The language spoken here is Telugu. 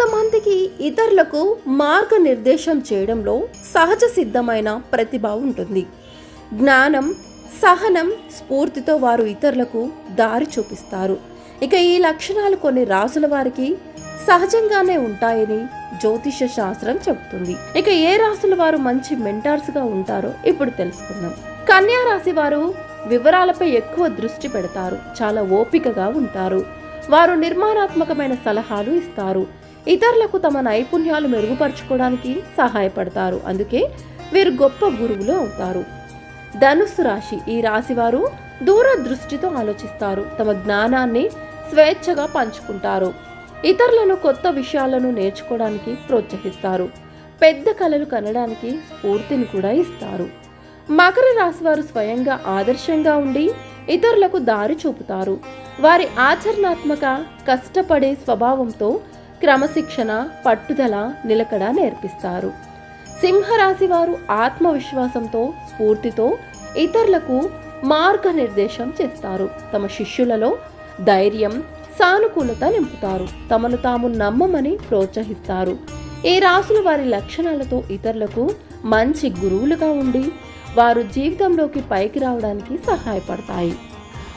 కొంతమందికి ఇతరులకు మార్గనిర్దేశం చేయడంలో సహజ సిద్ధమైన ప్రతిభ ఉంటుంది. జ్ఞానం సహనం స్ఫూర్తితో వారు ఇతరులకు దారి చూపిస్తారు. ఇక ఈ లక్షణాలు కొన్ని రాసుల వారికి సహజంగానే ఉంటాయని జ్యోతిష శాస్త్రం చెబుతుంది. ఇక ఏ రాసుల వారు మంచి మెంటార్స్గా ఉంటారో ఇప్పుడు తెలుసుకుందాం. కన్యా రాశి వారు వివరాలపై ఎక్కువ దృష్టి పెడతారు. చాలా ఓపికగా ఉంటారు. వారు నిర్మాణాత్మకమైన సలహాలు ఇస్తారు. ఇతరులకు తమ నైపుణ్యాలు మెరుగుపరచుకోవడానికి సహాయపడతారు. అందుకే వీరు గొప్ప గురువులు అవుతారు. ధనుస్సు రాశి ఈ రాశివారు దూరదృష్టితో ఆలోచిస్తారు. తమ జ్ఞానాన్ని స్వేచ్ఛగా పంచుకుంటారు. ఇతరులను కొత్త విషయాలను నేర్చుకోవడానికి ప్రోత్సహిస్తారు. పెద్ద కళలు కనడానికి స్ఫూర్తిని కూడా ఇస్తారు. మకర రాశి వారు స్వయంగా ఆదర్శంగా ఉండి ఇతరులకు దారి చూపుతారు. వారి ఆచరణాత్మక కష్టపడే స్వభావంతో క్రమశిక్షణ పట్టుదల నిలకడ నేర్పిస్తారు. సింహరాశి వారు ఆత్మవిశ్వాసంతో స్ఫూర్తితో ఇతరులకు మార్గనిర్దేశం చేస్తారు. తమ శిష్యులలో ధైర్యం సానుకూలత నింపుతారు. తమను తాము నమ్మమని ప్రోత్సహిస్తారు. ఈ రాసులు వారి లక్షణాలతో ఇతరులకు మంచి గురువులుగా ఉండి వారు జీవితంలోకి పైకి రావడానికి సహాయపడతాయి.